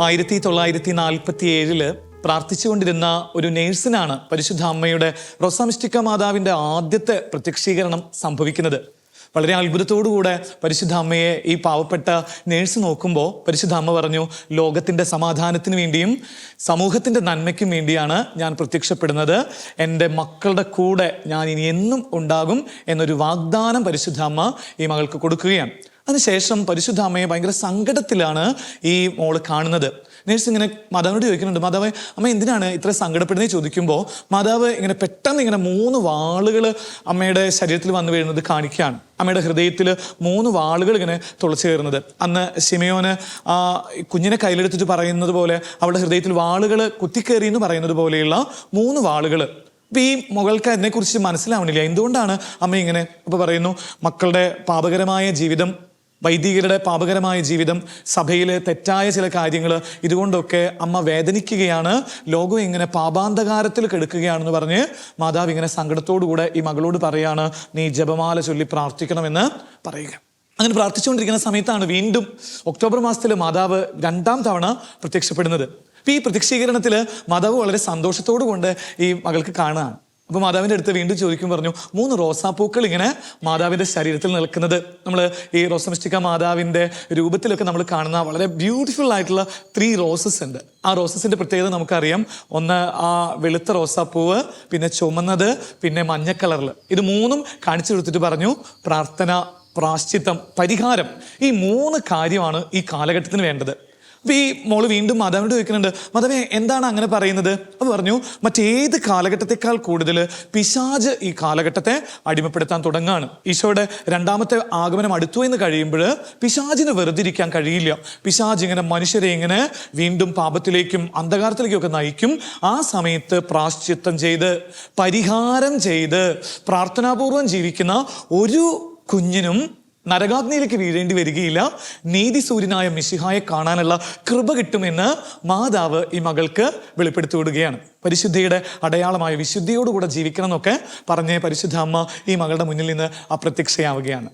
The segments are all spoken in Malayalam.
ആയിരത്തി തൊള്ളായിരത്തി നാൽപ്പത്തി ഏഴിൽ പ്രാർത്ഥിച്ചുകൊണ്ടിരുന്ന ഒരു നേഴ്സിനാണ് പരിശുദ്ധ അമ്മയുടെ റൊസാമിസ്റ്റിക്ക മാതാവിന്റെ ആദ്യത്തെ പ്രത്യക്ഷീകരണം സംഭവിക്കുന്നത്. വളരെ അത്ഭുതത്തോടുകൂടെ പരിശുദ്ധ അമ്മയെ ഈ പാവപ്പെട്ട നേഴ്സ് നോക്കുമ്പോൾ പരിശുദ്ധ അമ്മ പറഞ്ഞു ലോകത്തിന്റെ സമാധാനത്തിന് വേണ്ടിയും സമൂഹത്തിന്റെ നന്മയ്ക്കും വേണ്ടിയാണ് ഞാൻ പ്രത്യക്ഷപ്പെടുന്നത്. എന്റെ മക്കളുടെ കൂടെ ഞാൻ ഇനി എന്നും ഉണ്ടാകും എന്നൊരു വാഗ്ദാനം പരിശുദ്ധ അമ്മ ഈ മകൾക്ക് കൊടുക്കുകയാണ്. അതിനുശേഷം പരിശുദ്ധ അമ്മയെ ഭയങ്കര സങ്കടത്തിലാണ് ഈ മോൾ കാണുന്നത്. നേഴ്സ് ഇങ്ങനെ മാതാവിനോട് ചോദിക്കുന്നുണ്ട് മാതാവ് അമ്മ എന്തിനാണ് ഇത്ര സങ്കടപ്പെടുന്നത്? ചോദിക്കുമ്പോൾ മാതാവ് ഇങ്ങനെ പെട്ടെന്ന് ഇങ്ങനെ മൂന്ന് വാളുകൾ അമ്മയുടെ ശരീരത്തിൽ വന്നു വീഴുന്നത് കാണിക്കുകയാണ്. അമ്മയുടെ ഹൃദയത്തിൽ മൂന്ന് വാളുകൾ ഇങ്ങനെ തുളച്ചു കയറുന്നത്. അന്ന് ആ കുഞ്ഞിനെ കയ്യിലെടുത്തിട്ട് പറയുന്നത് പോലെ അവളുടെ ഹൃദയത്തിൽ വാളുകൾ കുത്തിക്കേറി എന്ന് പറയുന്നത് പോലെയുള്ള മൂന്ന് വാളുകൾ അപ്പം ഈ മകൾക്ക് അതിനെക്കുറിച്ച് മനസ്സിലാവണില്ല. എന്തുകൊണ്ടാണ് അമ്മ ഇങ്ങനെ ഇപ്പോൾ പറയുന്നു മക്കളുടെ പാപകരമായ ജീവിതം വൈദികരുടെ പാപകരമായ ജീവിതം സഭയിലെ തെറ്റായ ചില കാര്യങ്ങൾ ഇതുകൊണ്ടൊക്കെ അമ്മ വേദനിക്കുകയാണ്. ലോകം ഇങ്ങനെ പാപാന്ധകാരത്തിൽ കെടുക്കുകയാണെന്ന് പറഞ്ഞ് മാതാവ് ഇങ്ങനെ സങ്കടത്തോടുകൂടെ ഈ മകളോട് പറയാണ് നീ ജപമാല ചൊല്ലി പ്രാർത്ഥിക്കണമെന്ന് പറയുക. അങ്ങനെ പ്രാർത്ഥിച്ചുകൊണ്ടിരിക്കുന്ന സമയത്താണ് വീണ്ടും ഒക്ടോബർ മാസത്തിൽ മാതാവ് രണ്ടാം തവണ പ്രത്യക്ഷപ്പെടുന്നത്. അപ്പോൾ ഈ പ്രത്യക്ഷീകരണത്തിൽ മാതാവ് വളരെ സന്തോഷത്തോടു കൊണ്ട് ഈ മകൾക്ക് കാണുകയാണ്. അപ്പൊ മാതാവിന്റെ അടുത്ത് വീണ്ടും ചോദിക്കും പറഞ്ഞു മൂന്ന് റോസാപ്പൂക്കൾ ഇങ്ങനെ മാതാവിന്റെ ശരീരത്തിൽ നിൽക്കുന്നത്. നമ്മൾ ഈ റോസമിസ്റ്റിക്ക മാതാവിന്റെ രൂപത്തിലൊക്കെ നമ്മൾ കാണുന്ന വളരെ ബ്യൂട്ടിഫുൾ ആയിട്ടുള്ള ത്രീ റോസസ് ഉണ്ട്. ആ റോസസിന്റെ പ്രത്യേകത നമുക്കറിയാം. ഒന്ന് ആ വെളുത്ത റോസാപ്പൂവ് പിന്നെ ചുമന്നത് പിന്നെ മഞ്ഞ കളറിൽ ഇത് മൂന്നും കാണിച്ചു കൊടുത്തിട്ട് പറഞ്ഞു പ്രാർത്ഥന പ്രാശ്ചിത്തം പരിഹാരം. ഈ മൂന്ന് കാര്യമാണ് ഈ കാലഘട്ടത്തിന് വേണ്ടത്. അപ്പൊ ഈ മോൾ വീണ്ടും മാതാവിനോട് ചോദിക്കുന്നുണ്ട് മാതാവേ എന്താണ് അങ്ങനെ പറയുന്നത്? അത് പറഞ്ഞു മറ്റേത് കാലഘട്ടത്തെക്കാൾ കൂടുതൽ പിശാജ് ഈ കാലഘട്ടത്തെ അടിമപ്പെടുത്താൻ തുടങ്ങാണ്. ഈശോയുടെ രണ്ടാമത്തെ ആഗമനം അടുത്തു എന്ന് കഴിയുമ്പോൾ പിശാജിന് വെറുതെ ഇരിക്കാൻ കഴിയില്ല. പിശാജ് ഇങ്ങനെ മനുഷ്യരെ ഇങ്ങനെ വീണ്ടും പാപത്തിലേക്കും അന്ധകാരത്തിലേക്കും ഒക്കെ നയിക്കും. ആ സമയത്ത് പ്രാശ്ചിത്തം ചെയ്ത് പരിഹാരം ചെയ്ത് പ്രാർത്ഥനാപൂർവം ജീവിക്കുന്ന ഒരു കുഞ്ഞിനും നരകാഗ്നിയിലേക്ക് വീഴേണ്ടി വരികയില്ല. നീതി സൂര്യനായ മിശിഹായെ കാണാനുള്ള കൃപ കിട്ടുമെന്ന് മാതാവ് ഈ മകൾക്ക് വെളിപ്പെടുത്തി വിടുകയാണ് പരിശുദ്ധിയുടെ അടയാളമായ വിശുദ്ധിയോടുകൂടെ ജീവിക്കണം എന്നൊക്കെ പറഞ്ഞ് പരിശുദ്ധ അമ്മ ഈ മകളുടെ മുന്നിൽ നിന്ന് അപ്രത്യക്ഷയാവുകയാണ്.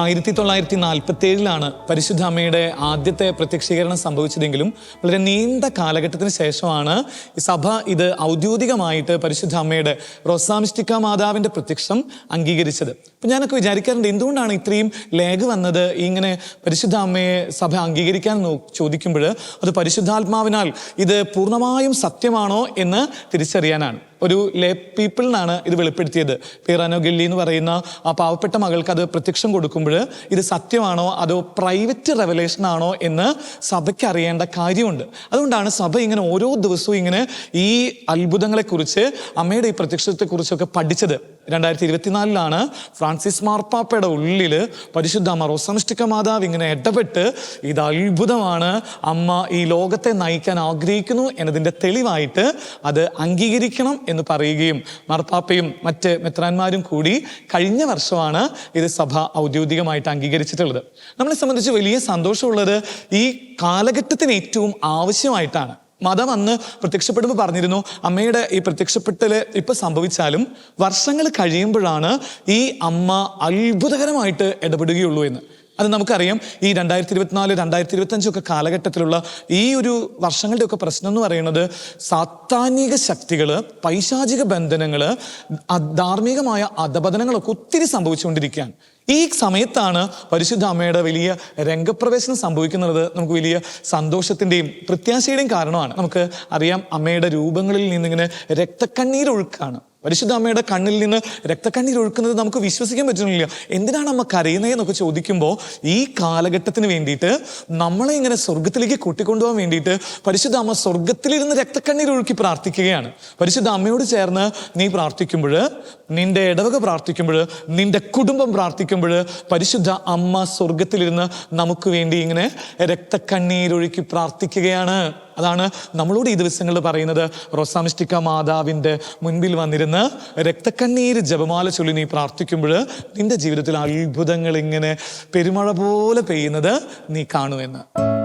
ആയിരത്തി തൊള്ളായിരത്തി നാൽപ്പത്തി ഏഴിലാണ് പരിശുദ്ധ അമ്മയുടെ ആദ്യത്തെ പ്രത്യക്ഷീകരണം സംഭവിച്ചതെങ്കിലും വളരെ നീണ്ട കാലഘട്ടത്തിന് ശേഷമാണ് സഭ ഇത് ഔദ്യോഗികമായിട്ട് പരിശുദ്ധ അമ്മയുടെ റൊസാമിസ്റ്റിക്ക മാതാവിന്റെ പ്രത്യക്ഷം അംഗീകരിച്ചത്. അപ്പൊ ഞാനൊക്കെ വിചാരിക്കാറുണ്ട് എന്തുകൊണ്ടാണ് ഇത്രയും ലേഖ വന്നത്? ഇങ്ങനെ പരിശുദ്ധ അമ്മയെ സഭ അംഗീകരിക്കാൻ ചോദിക്കുമ്പോൾ അത് പരിശുദ്ധാത്മാവിനാൽ ഇത് പൂർണമായും സത്യമാണോ എന്ന് തിരിച്ചറിയാനാണ്. ഒരു ലേ പീപ്പിളിനാണ് ഇത് വെളിപ്പെടുത്തിയത്. പീറാനോ ഗില്ലി എന്ന് പറയുന്ന ആ പാവപ്പെട്ട മകൾക്ക് അത് പ്രത്യക്ഷം കൊടുക്കുമ്പോൾ ഇത് സത്യമാണോ അതോ പ്രൈവറ്റ് റെവലേഷൻ ആണോ എന്ന് സഭയ്ക്ക് അറിയേണ്ട കാര്യമുണ്ട്. അതുകൊണ്ടാണ് സഭ ഇങ്ങനെ ഓരോ ദിവസവും ഇങ്ങനെ ഈ അത്ഭുതങ്ങളെക്കുറിച്ച് അമ്മയുടെ ഈ പ്രത്യക്ഷത്തെക്കുറിച്ചൊക്കെ പഠിച്ചത്. രണ്ടായിരത്തി ഇരുപത്തിനാലിലാണ് ഫ്രാൻസിസ് മാർപ്പാപ്പയുടെ ഉള്ളിൽ പരിശുദ്ധ അമ്മ റോസമിഷ്ടിക്ക മാതാവ് ഇങ്ങനെ ഇടപെട്ട് ഇത് അത്ഭുതമാണ്. അമ്മ ഈ ലോകത്തെ നയിക്കാൻ ആഗ്രഹിക്കുന്നു എന്നതിന്റെ തെളിവായിട്ട് അത് അംഗീകരിക്കണം എന്ന് പറയുകയും മാർപ്പാപ്പയും മറ്റ് മെത്രാന്മാരും കൂടി കഴിഞ്ഞ വർഷമാണ് ഇത് സഭ ഔദ്യോഗികമായിട്ട് അംഗീകരിച്ചിട്ടുള്ളത്. നമ്മളെ സംബന്ധിച്ച് വലിയ സന്തോഷമുള്ളത് ഈ കാലഘട്ടത്തിന് ഏറ്റവും ആവശ്യമായിട്ടാണ്. മതം അന്ന് പ്രത്യക്ഷപ്പെടുമ്പോൾ പറഞ്ഞിരുന്നു അമ്മയുടെ ഈ പ്രത്യക്ഷപ്പെട്ടൽ ഇപ്പം സംഭവിച്ചാലും വർഷങ്ങൾ കഴിയുമ്പോഴാണ് ഈ അമ്മ അത്ഭുതകരമായിട്ട് ഇടപെടുകയുള്ളൂ എന്ന്. അത് നമുക്കറിയാം. ഈ രണ്ടായിരത്തി ഇരുപത്തിനാല് രണ്ടായിരത്തി ഇരുപത്തഞ്ചൊക്കെ കാലഘട്ടത്തിലുള്ള ഈ ഒരു വർഷങ്ങളുടെ ഒക്കെ പ്രശ്നം എന്ന് പറയുന്നത് സാത്താനിക ശക്തികൾ പൈശാചിക ബന്ധനങ്ങൾ ധാർമ്മികമായ അധപതനങ്ങളൊക്കെ ഒത്തിരി സംഭവിച്ചുകൊണ്ടിരിക്കുകയാണ്. ഈ സമയത്താണ് പരിശുദ്ധ അമ്മയുടെ വലിയ രംഗപ്രവേശനം സംഭവിക്കുന്നത് നമുക്ക് വലിയ സന്തോഷത്തിന്റെയും പ്രത്യാശയുടെയും കാരണമാണ്. നമുക്ക് അറിയാം അമ്മയുടെ രൂപങ്ങളിൽ നിന്നിങ്ങനെ രക്തക്കണ്ണീരൊഴുക്കാണ്. പരിശുദ്ധ അമ്മയുടെ കണ്ണിൽ നിന്ന് രക്തക്കണ്ണീർ ഒഴുക്കുന്നത് നമുക്ക് വിശ്വസിക്കാൻ പറ്റുന്നില്ല. എന്തിനാണ് അമ്മ കരയുന്നതെന്നൊക്കെ ചോദിക്കുമ്പോൾ ഈ കാലഘട്ടത്തിന് വേണ്ടിയിട്ട് നമ്മളെ ഇങ്ങനെ സ്വർഗത്തിലേക്ക് കൂട്ടിക്കൊണ്ടുപോകാൻ വേണ്ടിയിട്ട് പരിശുദ്ധ അമ്മ സ്വർഗത്തിലിരുന്ന് രക്തക്കണ്ണീർ ഒഴുക്കി പ്രാർത്ഥിക്കുകയാണ്. പരിശുദ്ധ അമ്മയോട് ചേർന്ന് നീ പ്രാർത്ഥിക്കുമ്പോൾ നിന്റെ ഇടവക പ്രാർത്ഥിക്കുമ്പോൾ നിന്റെ കുടുംബം പ്രാർത്ഥിക്കുമ്പോൾ പരിശുദ്ധ അമ്മ സ്വർഗത്തിലിരുന്ന് നമുക്ക് വേണ്ടി ഇങ്ങനെ രക്തക്കണ്ണീരൊഴുക്കി പ്രാർത്ഥിക്കുകയാണ്. അതാണ് നമ്മളോട് ഈ ദിവസങ്ങളിൽ പറയുന്നത്. റൊസാമിസ്റ്റിക്ക മാതാവിന്റെ മുൻപിൽ വന്നിരുന്ന് രക്തക്കണ്ണീര് ജപമാല ചൊല്ലി നീ പ്രാർത്ഥിക്കുമ്പോൾ നിന്റെ ജീവിതത്തിൽ അത്ഭുതങ്ങൾ ഇങ്ങനെ പെരുമഴ പോലെ പെയ്യുന്നത് നീ കാണുമെന്ന്.